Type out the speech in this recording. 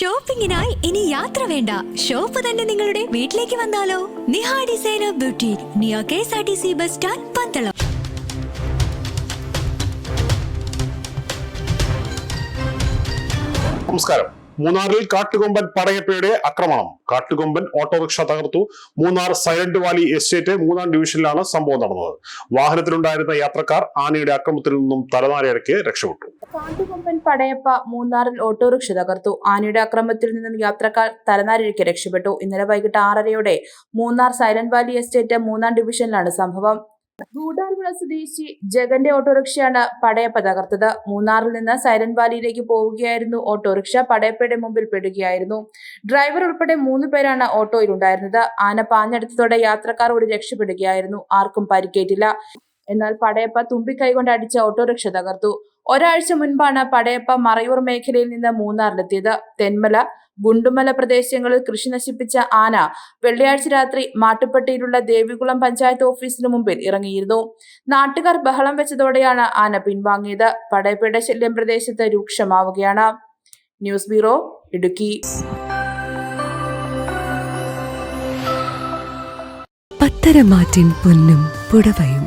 ഷോപ്പിംഗിനായി ഇനി യാത്ര വേണ്ട. ഷോപ്പ് തന്നെ നിങ്ങളുടെ വീട്ടിലേക്ക് വന്നാലോ? Niha designer beauty near K S R T C bus stand Pandalam. നമസ്കാരം. മൂന്നാറിൽ കാട്ടുകൊമ്പൻ പടയപ്പയുടെ ആക്രമണം. കാട്ടുകൊമ്പൻ ഓട്ടോറിക്ഷ തകർത്തു. മൂന്നാർ സൈലന്റ് വാലി എസ്റ്റേറ്റ് മൂന്നാം ഡിവിഷനിലാണ് സംഭവം നടന്നത്. വാഹനത്തിലുണ്ടായിരുന്ന യാത്രക്കാർ ആനയുടെ ആക്രമണത്തിൽ നിന്നും തലനാരിഴയ്ക്ക് രക്ഷപ്പെട്ടു. കാട്ടുകൊമ്പൻ പടയപ്പ മൂന്നാറിൽ ഓട്ടോറിക്ഷ തകർത്തു. ആനയുടെ അക്രമത്തിൽ നിന്നും യാത്രക്കാർ തലനാരിഴയ്ക്ക് രക്ഷപ്പെട്ടു. ഇന്നലെ വൈകിട്ട് ആറരയോടെ മൂന്നാർ സൈലന്റ് വാലി എസ്റ്റേറ്റ് മൂന്നാം ഡിവിഷനിലാണ് സംഭവം. ഗൂഡാർവിള സ്വദേശി ജഗന്റെ ഓട്ടോറിക്ഷയാണ് പടയപ്പ തകർത്തത്. മൂന്നാറിൽ നിന്ന് സൈലന്റ് വാലിയിലേക്ക് പോവുകയായിരുന്നു ഓട്ടോറിക്ഷ. പടയപ്പയുടെ മുമ്പിൽ പെടുകയായിരുന്നു. ഡ്രൈവർ ഉൾപ്പെടെ മൂന്ന് പേരാണ് ഓട്ടോയിൽ ഉണ്ടായിരുന്നത്. ആന പാഞ്ഞെടുത്തതോടെ യാത്രക്കാർ ഓടി രക്ഷപ്പെടുകയായിരുന്നു. ആർക്കും പരിക്കേറ്റില്ല. എന്നാൽ പടയപ്പ തുമ്പിക്കൈ കൊണ്ട് അടിച്ച ഓട്ടോറിക്ഷ തകർത്തു. ഒരാഴ്ച മുൻപാണ് പടയപ്പ മറയൂർ മേഖലയിൽ നിന്ന് മൂന്നാറിലെത്തിയത്. തെന്മല ഗുണ്ടുമല പ്രദേശങ്ങളിൽ കൃഷി നശിപ്പിച്ച ആന വെള്ളിയാഴ്ച രാത്രി മാട്ടുപ്പെട്ടിയിലുള്ള ദേവികുളം പഞ്ചായത്ത് ഓഫീസിന് മുമ്പിൽ ഇറങ്ങിയിരുന്നു. നാട്ടുകാർ ബഹളം വെച്ചതോടെയാണ് ആന പിൻവാങ്ങിയത്. പടയപ്പയുടെ ശല്യം പ്രദേശത്ത് രൂക്ഷമാവുകയാണ്. News bureau Idukki. പത്തരമാറ്റിൻ പൊന്നും പുടവയും